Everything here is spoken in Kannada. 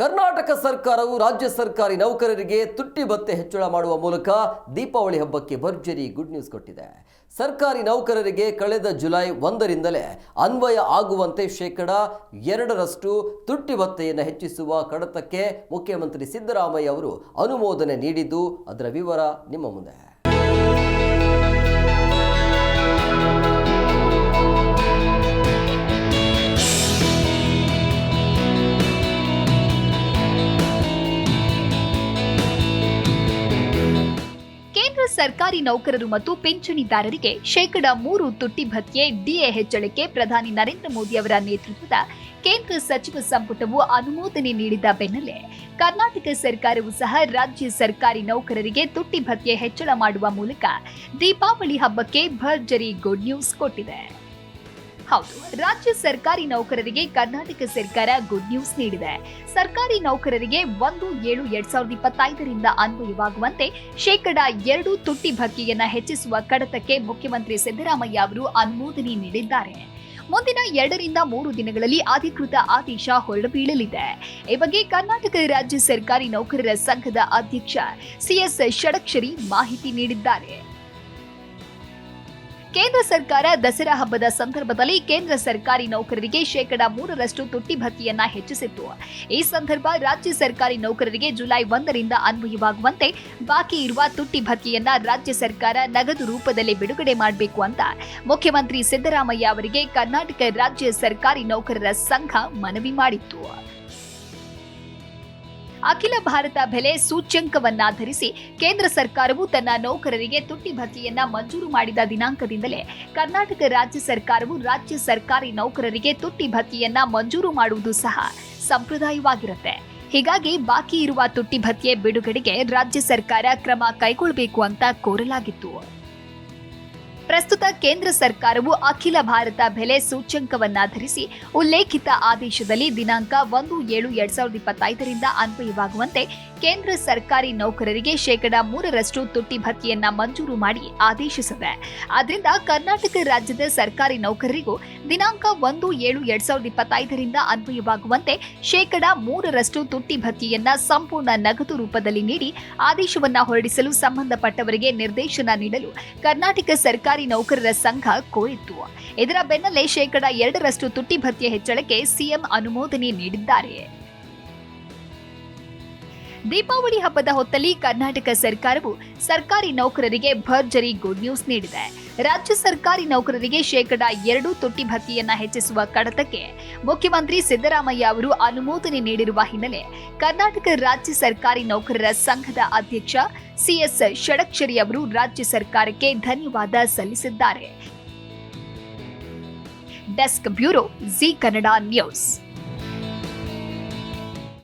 ಕರ್ನಾಟಕ ಸರ್ಕಾರವು ರಾಜ್ಯ ಸರ್ಕಾರಿ ನೌಕರರಿಗೆ ತುಟ್ಟಿ ಭತ್ತೆ ಹೆಚ್ಚಳ ಮಾಡುವ ಮೂಲಕ ದೀಪಾವಳಿ ಹಬ್ಬಕ್ಕೆ ಭರ್ಜರಿ ಗುಡ್ ನ್ಯೂಸ್ ಕೊಟ್ಟಿದೆ. ಸರ್ಕಾರಿ ನೌಕರರಿಗೆ ಕಳೆದ ಜುಲೈ ಒಂದರಿಂದಲೇ ಅನ್ವಯ ಆಗುವಂತೆ ಶೇಕಡ ಎರಡರಷ್ಟು ತುಟ್ಟಿ ಭತ್ತೆಯನ್ನು ಹೆಚ್ಚಿಸುವ ಕಡತಕ್ಕೆ ಮುಖ್ಯಮಂತ್ರಿ ಸಿದ್ದರಾಮಯ್ಯ ಅವರು ಅನುಮೋದನೆ ನೀಡಿದ್ದು ಅದರ ವಿವರ ನಿಮ್ಮ ಮುಂದೆ. ಸರ್ಕಾರಿ ನೌಕರರು ಮತ್ತು ಪಿಂಚಣಿದಾರರಿಗೆ ಶೇಕಡಾ ಮೂರು ತುಟ್ಟಿ ಭತ್ಯೆ, ಡಿಎ ಹೆಚ್ಚಳಕ್ಕೆ ಪ್ರಧಾನಿ ನರೇಂದ್ರ ಮೋದಿ ಅವರ ನೇತೃತ್ವದ ಕೇಂದ್ರ ಸಚಿವ ಸಂಪುಟವು ಅನುಮೋದನೆ ನೀಡಿದ ಬೆನ್ನಲ್ಲೇ ಕರ್ನಾಟಕ ಸರ್ಕಾರವು ಸಹ ರಾಜ್ಯ ಸರ್ಕಾರಿ ನೌಕರರಿಗೆ ತುಟ್ಟಿ ಭತ್ಯೆ ಹೆಚ್ಚಳ ಮಾಡುವ ಮೂಲಕ ದೀಪಾವಳಿ ಹಬ್ಬಕ್ಕೆ ಭರ್ಜರಿ ಗುಡ್ ನ್ಯೂಸ್ ಕೊಟ್ಟಿದೆ. ಹೌದು, ರಾಜ್ಯ ಸರ್ಕಾರಿ ನೌಕರರಿಗೆ ಕರ್ನಾಟಕ ಸರ್ಕಾರ ಗುಡ್ ನ್ಯೂಸ್ ನೀಡಿದೆ. ಸರ್ಕಾರಿ ನೌಕರರಿಗೆ ಒಂದು ಏಳು ಎರಡ್ ಸಾವಿರದ ಇಪ್ಪತ್ತೈದರಿಂದ ಅನ್ವಯವಾಗುವಂತೆ ಶೇಕಡ ಎರಡು ತುಟ್ಟಿ ಭತ್ಯೆಯನ್ನ ಹೆಚ್ಚಿಸುವ ಕಡತಕ್ಕೆ ಮುಖ್ಯಮಂತ್ರಿ ಸಿದ್ದರಾಮಯ್ಯ ಅವರು ಅನುಮೋದನೆ ನೀಡಿದ್ದಾರೆ. ಮುಂದಿನ ಎರಡರಿಂದ ಮೂರು ದಿನಗಳಲ್ಲಿ ಅಧಿಕೃತ ಆದೇಶ ಹೊರಬೀಳಲಿದೆ. ಈ ಬಗ್ಗೆ ಕರ್ನಾಟಕ ರಾಜ್ಯ ಸರ್ಕಾರಿ ನೌಕರರ ಸಂಘದ ಅಧ್ಯಕ್ಷ ಸಿಎಸ್ ಷಡಕ್ಷರಿ ಮಾಹಿತಿ ನೀಡಿದ್ದಾರೆ. ಕೇಂದ್ರ ಸರ್ಕಾರ ದಸರಾ ಹಬ್ಬದ ಸಂದರ್ಭದಲ್ಲಿ ಕೇಂದ್ರ ಸರ್ಕಾರಿ ನೌಕರರಿಗೆ ಶೇಕಡ ಮೂರರಷ್ಟು ತುಟ್ಟಿ ಭತ್ಯೆಯನ್ನ ಹೆಚ್ಚಿಸಿತ್ತು. ಈ ಸಂದರ್ಭ ರಾಜ್ಯ ಸರ್ಕಾರಿ ನೌಕರರಿಗೆ ಜುಲೈ ಒಂದರಿಂದ ಅನ್ವಯವಾಗುವಂತೆ ಬಾಕಿ ಇರುವ ತುಟ್ಟಿ ಭತ್ಯೆಯನ್ನ ರಾಜ್ಯ ಸರ್ಕಾರ ನಗದು ರೂಪದಲ್ಲಿ ಬಿಡುಗಡೆ ಮಾಡಬೇಕು ಅಂತ ಮುಖ್ಯಮಂತ್ರಿ ಸಿದ್ದರಾಮಯ್ಯ ಅವರಿಗೆ ಕರ್ನಾಟಕ ರಾಜ್ಯ ಸರ್ಕಾರಿ ನೌಕರರ ಸಂಘ ಮನವಿ ಮಾಡಿತ್ತು. ಅಖಿಲ ಭಾರತ ಬೆಲೆ ಸೂಚ್ಯಂಕವನ್ನಾಧರಿಸಿ ಕೇಂದ್ರ ಸರ್ಕಾರವು ತನ್ನ ನೌಕರರಿಗೆ ತುಟ್ಟಿ ಭತ್ಯೆಯನ್ನ ಮಂಜೂರು ಮಾಡಿದ ದಿನಾಂಕದಿಂದಲೇ ಕರ್ನಾಟಕ ರಾಜ್ಯ ಸರ್ಕಾರವು ರಾಜ್ಯ ಸರ್ಕಾರಿ ನೌಕರರಿಗೆ ತುಟ್ಟಿ ಭತ್ಯೆಯನ್ನ ಮಂಜೂರು ಮಾಡುವುದು ಸಹ ಸಂಪ್ರದಾಯವಾಗಿರುತ್ತೆ. ಹೀಗಾಗಿ ಬಾಕಿ ಇರುವ ತುಟ್ಟಿ ಭತ್ಯೆ ಬಿಡುಗಡೆಗೆ ರಾಜ್ಯ ಸರ್ಕಾರ ಕ್ರಮ ಕೈಗೊಳ್ಳಬೇಕು ಅಂತ ಕೋರಲಾಗಿತ್ತು. ಪ್ರಸ್ತುತ ಕೇಂದ್ರ ಸರ್ಕಾರವು ಅಖಿಲ ಭಾರತ ಬೆಲೆ ಸೂಚ್ಯಂಕವನ್ನಾಧರಿಸಿ ಉಲ್ಲೇಖಿತ ಆದೇಶದಲ್ಲಿ ದಿನಾಂಕ ಒಂದು ಏಳು ಎರಡ್ ಸಾವಿರದ ಇಪ್ಪತ್ತೈದರಿಂದ ಅನ್ವಯವಾಗುವಂತೆ ಕೇಂದ್ರ ಸರ್ಕಾರಿ ನೌಕರರಿಗೆ ಶೇಕಡ ಮೂರರಷ್ಟು ತುಟ್ಟಿ ಭತ್ಯೆಯನ್ನ ಮಂಜೂರು ಮಾಡಿ ಆದೇಶಿಸಿದೆ. ಆದ್ರಿಂದ ಕರ್ನಾಟಕ ರಾಜ್ಯದ ಸರ್ಕಾರಿ ನೌಕರರಿಗೂ ದಿನಾಂಕ ಒಂದು ಏಳು ಎರಡ್ ಸಾವಿರದ ಇಪ್ಪತ್ತೈದರಿಂದ ಅನ್ವಯವಾಗುವಂತೆ ಶೇಕಡ ಮೂರರಷ್ಟು ತುಟ್ಟಿ ಭತ್ಯೆಯನ್ನ ಸಂಪೂರ್ಣ ನಗದು ರೂಪದಲ್ಲಿ ನೀಡಿ ಆದೇಶವನ್ನ ಹೊರಡಿಸಲು ಸಂಬಂಧಪಟ್ಟವರಿಗೆ ನಿರ್ದೇಶನ ನೀಡಲು ಕರ್ನಾಟಕ ಸರ್ಕಾರಿ ನೌಕರರ ಸಂಘ ಕೋರಿತ್ತು. ಇದರ ಬೆನ್ನಲ್ಲೇ ಶೇಕಡಾ ಎರಡರಷ್ಟು ತುಟ್ಟಿ ಭತ್ಯೆ ಹೆಚ್ಚಳಕ್ಕೆ ಸಿಎಂ ಅನುಮೋದನೆ ನೀಡಿದ್ದಾರೆ. ದೀಪಾವಳಿ ಹಬ್ಬದ ಹೊತ್ತಲ್ಲಿ ಕರ್ನಾಟಕ ಸರ್ಕಾರವು ಸರ್ಕಾರಿ ನೌಕರರಿಗೆ ಭರ್ಜರಿ ಗುಡ್ ನ್ಯೂಸ್ ನೀಡಿದೆ. ರಾಜ್ಯ ಸರ್ಕಾರಿ ನೌಕರರಿಗೆ ಶೇಕಡ ಎರಡು ತುಟ್ಟಿ ಭತ್ಯೆಯನ್ನ ಹೆಚ್ಚಿಸುವ ಕಡತಕ್ಕೆ ಮುಖ್ಯಮಂತ್ರಿ ಸಿದ್ದರಾಮಯ್ಯ ಅವರು ಅನುಮೋದನೆ ನೀಡಿರುವ ಹಿನ್ನೆಲೆ ಕರ್ನಾಟಕ ರಾಜ್ಯ ಸರ್ಕಾರಿ ನೌಕರರ ಸಂಘದ ಅಧ್ಯಕ್ಷ ಸಿಎಸ್ ಷಡಕ್ಷರಿ ಅವರು ರಾಜ್ಯ ಸರ್ಕಾರಕ್ಕೆ ಧನ್ಯವಾದ ಸಲ್ಲಿಸಿದ್ದಾರೆ. Desk bureau Zee Kannada news.